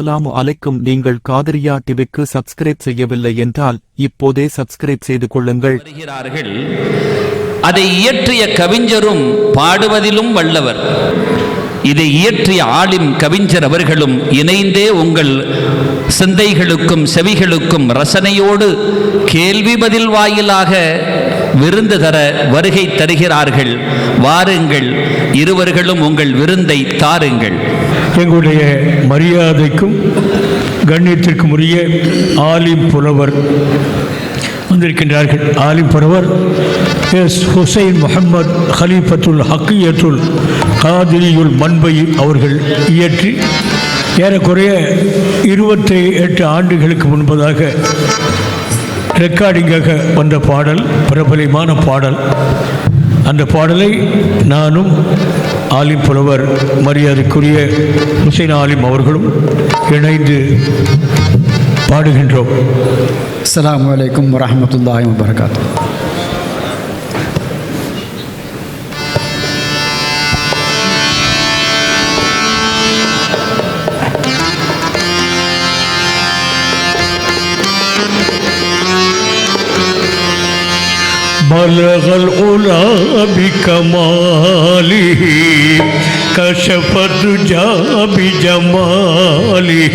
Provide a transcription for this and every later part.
அஸ்ஸலாமு அலைக்கும். நீங்கள் காதரியா டிவிக்கு சப்ஸ்கிரைப் செய்யவில்லை என்றால் இப்போதே சப்ஸ்கிரைப் செய்து கொள்ளுங்கள். அதை இயற்றிய கவிஞரும் பாடுவதிலும் வல்லவர். இதை இயற்றிய ஆலிம் கவிஞர் அவர்களும் இணைந்தே உங்கள் சிந்தைகளுக்கும் செவிகளுக்கும் ரசனையோடு கேள்வி பதில் வாயிலாக விருந்து தர வருகை தருகிறார்கள். வாருங்கள் இருவர்களும் உங்கள் விருந்தை தாருங்கள். எங்களுடைய மரியாதைக்கும் கண்ணியத்திற்கும் உரிய ஆலிம் புலவர் வந்திருக்கின்றார்கள். ஆலிம் புலவர் எஸ் ஹுசைன் முகமது ஹலீஃபத்துல் ஹக்கியத்துல் காதிரியுல் மண்பை அவர்கள் இயற்றி ஏறக்குறைய இருபத்தி எட்டு ஆண்டுகளுக்கு முன்பதாக ரெக்கார்டிங்காக வந்த பாடல் பிரபலமான பாடல். அந்த பாடலை நானும் ஆலிம் புலவர் மரியாதைக்குரிய ஹுசைன் ஆலிம் அவர்களும் இணைந்து பாடுகின்றோம். அஸ்ஸலாமு வலைக்கம் வரமத்துல்லாஹி வபரகாத்து بلغ العلا بكماله كشف الدجى بجماله.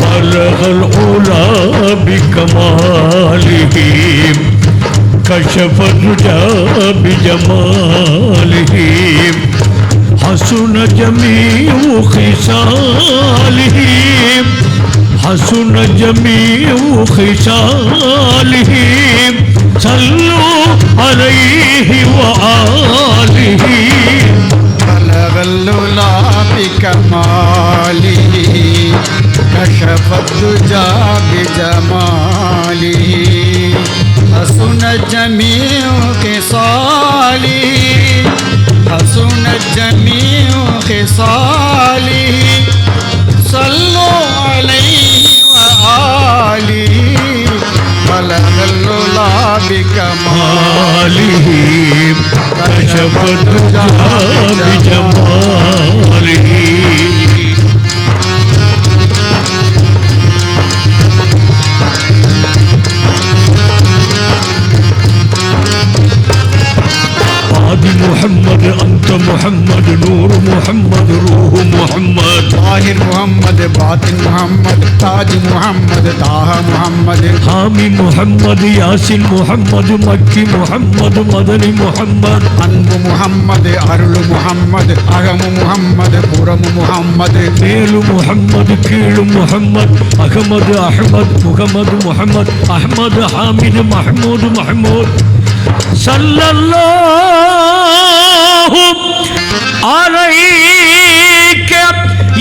بلغ العلا بكماله كشف الدجى بجماله. حسن جميع خصاله حسن جميع خصاله صلوا عليه وآله. بلغ اللولا بكماله كشف الدجى بجماله محمد أنت محمد نور محمد روح محمد. জাহির মোহাম্মদ বাতিন মোহাম্মদ তাজ মোহাম্মদ তাহা মোহাম্মদ হামি মোহাম্মদ ইয়াসিন মোহাম্মদ মক্কি মোহাম্মদ মদনী মোহাম্মদ அன்பு முகம்மது அருள் முகம்மது அகமு முகம்மது புறமு முகம்மது மேலு முகம்மது கீழு முகம்மது அகமது அஹமத் முகமது முகமது அஹமது ஹாமிது மஹமூது மஹமூத் சல்லல்லாஹு அலைஹி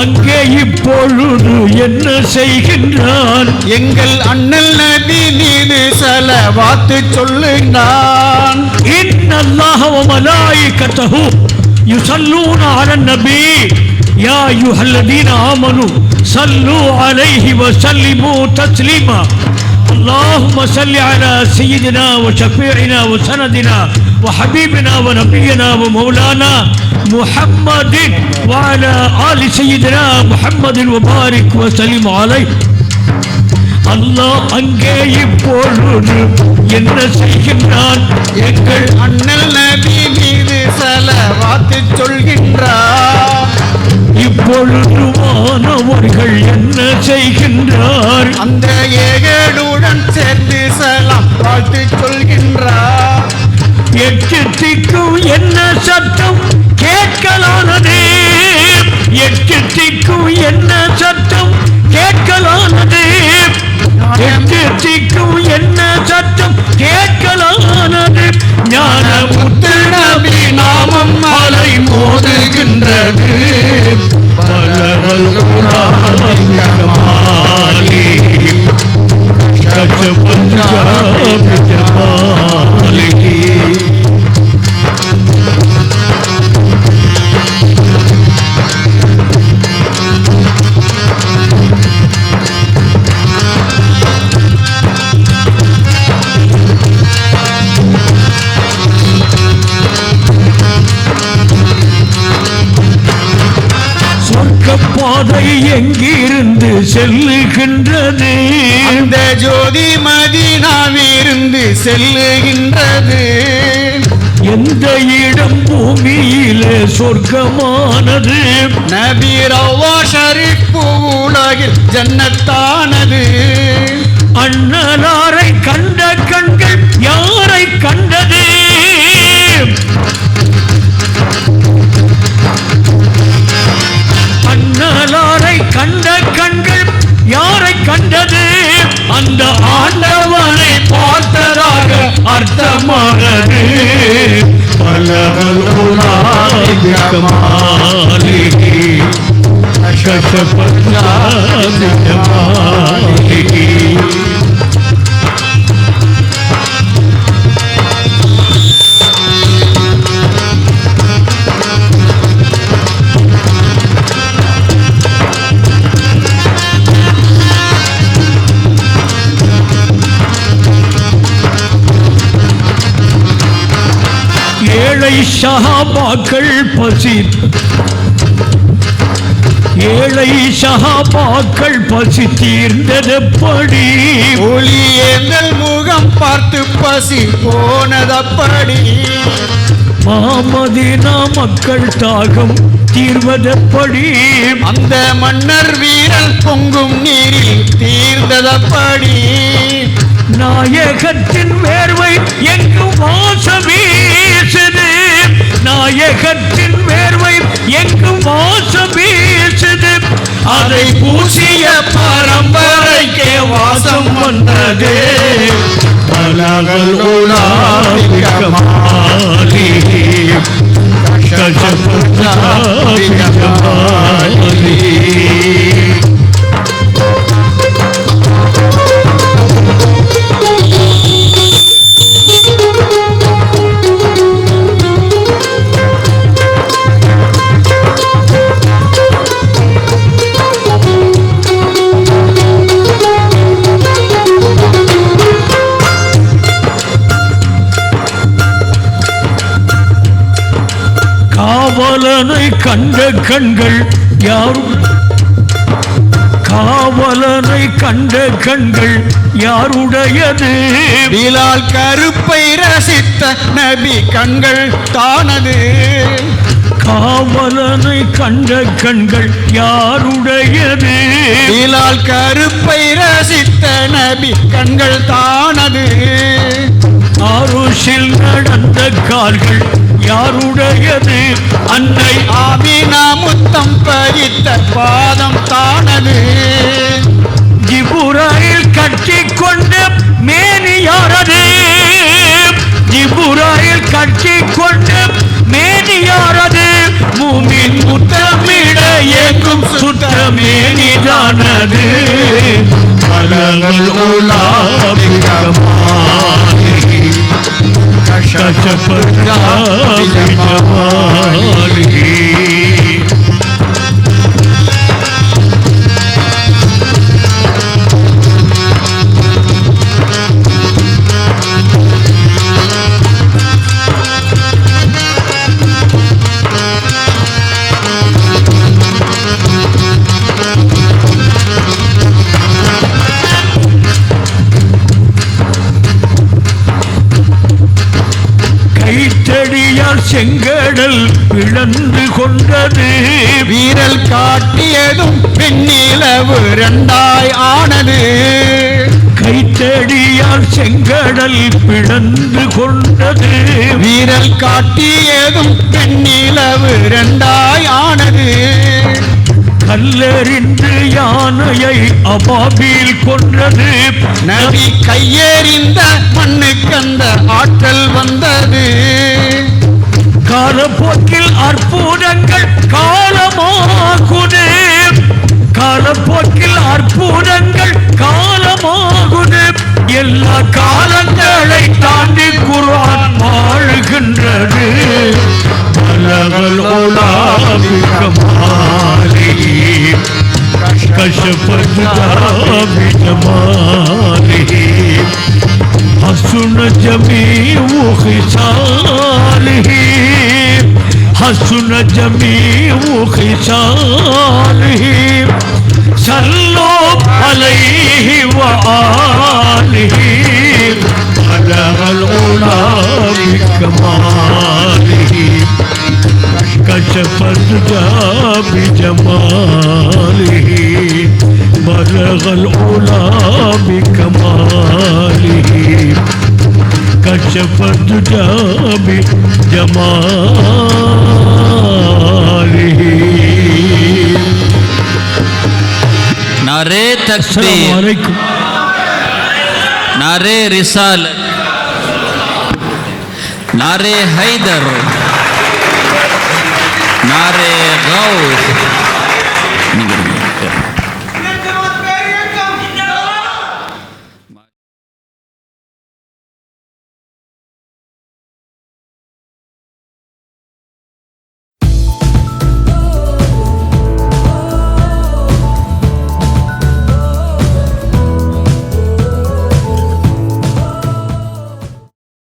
அங்கே இப்பொழுது என்ன செய்கின்றான்? எங்கள் அண்ணல் நபி மீது சலவாத்து சொல்லுகிறான் இன்னல்லாஹ வ மலாயிக்கத்தஹு யுஸல்லூன அலன் நபி. யா அய்யுஹல்லதீன ஆமனு சல்லு அலைஹி வ சல்லிமு தஸ்லீமா. اللهم صل على سيدنا وشفيعنا وسندنا وحبيبنا ونبينا ومولانا محمد وعلى آل سيدنا محمد وبارك وسلم عليه அல்லாஹ் அங்கே இப்பொழுது என்ன செய்கின்றான் எங்கள் அண்ணல் நபி மீது செலவாத்து சொல்கின்றார் இப்பொழுது வானவர்கள் என்ன செய்கின்றார் அந்த ஏகடுடன் சேர்ந்து செலாம் வாழ்த்து சொல்கின்றார் எட்டு திக்கும் என்ன சத்தம்? கேட்கலானது. எட்டு திக்கும் என்ன சத்தம்? கேட்கலானது. எட்டு திக்கும் என்ன சத்தம்? கேட்கலானது. ஞான முத்து பாதை எங்கிருந்து செல்லுகின்றது? அந்த ஜோதி மதினாவிருந்து செல்லுகின்றது. எந்த இடம் பூமியிலே சொர்க்கமானது? நபி ரவ்வா ஷரீப் உலகில் ஜன்னத்தானது. அண்ணலாரை கண்ட கண்கள் யாரை கண்டது கண்ட கண்கள் யாரை கண்டது? அந்த ஆண்டவனை பார்த்ததாக அர்த்தமானது. பலவல் குணாலிகமாலி கஷபஞ்சாலிகமாலி ஷஹாபாக்கள் பசி ஏழை ஷஹாபாக்கள் பசி தீர்ந்ததப்படி ஒளி எங்கள் முகம் பார்த்து பசி போனதப்படி. மாமதினா மக்கள் தாகம் தீர்வதப்படி அந்த மன்னர் வீரல் பொங்கும் நீரில் தீர்ந்ததப்படி. நாயகத்தின் வேர்வை எங்கும் வாச வீசுது நாயகத்தின் வேர்வை எங்கும் வாசம் வீசுது. அதை பூசிய பரம்பரைக்கே வாசம் வந்தது. பலகள் உலாவிகமாலி கண்ட கண்கள் யாரும்? காவலனை கண்ட கண்கள் யாருடையது? பிலால் கருப்பை ரசித்த நபி கண்கள் தானது. காவலனை கண்ட கண்கள் யாருடையது? பிலால் கருப்பை ரசித்த நபி கண்கள் தானது. ஆருஷில் நடந்த கால்கள் யாருடையது? அன்னை ஆமினா முத்தம் பதித்த பாதம் தானது. ஜிபுரையில் கட்டி கொண்டு மேனி யாரது? ஜிபுராயில் கட்டி கொண்டு மேனி யாரது? மூமின் முத்தமிட எங்கும் சுத்த மேனிதானது பலங்கள் உலாபிகமாலி கஷபஞ்சாபிகமாலி செங்கடல் பிளந்து கொண்டது. வீரல் காட்டியதும் வெண்ணிலவு ரெண்டாய் ஆனது. கைத்தடியால் செங்கடல் பிளந்து கொண்டது. வீரல் காட்டியதும் வெண்ணிலவு ரெண்டாய் ஆனது. கல்லெறிந்து யானையை அபாபில் கொன்றது நபி கையேறிந்த மண்ணுக்கந்த ஆற்றல் வந்தது. காலப்போக்கில் அற்புதங்கள் காலமாகுது காலப்போக்கில் அற்புதங்கள் காலமாகுது எல்லா காலங்களை தாண்டி குர்ஆன் வாழுகின்றது பலவல் உலாவிகமாலி கஷபத் ஜமாலி حسن جميع خصاله حسن جميع خصاله صلوا عليه وآله بلغ العلا بكماله كشف الدجى بجماله بلغ العلا بكماله كشف الدجى بجماله தக்பீர். நாரே ரிசால். நாரே ஹைதர். நாரே கௌ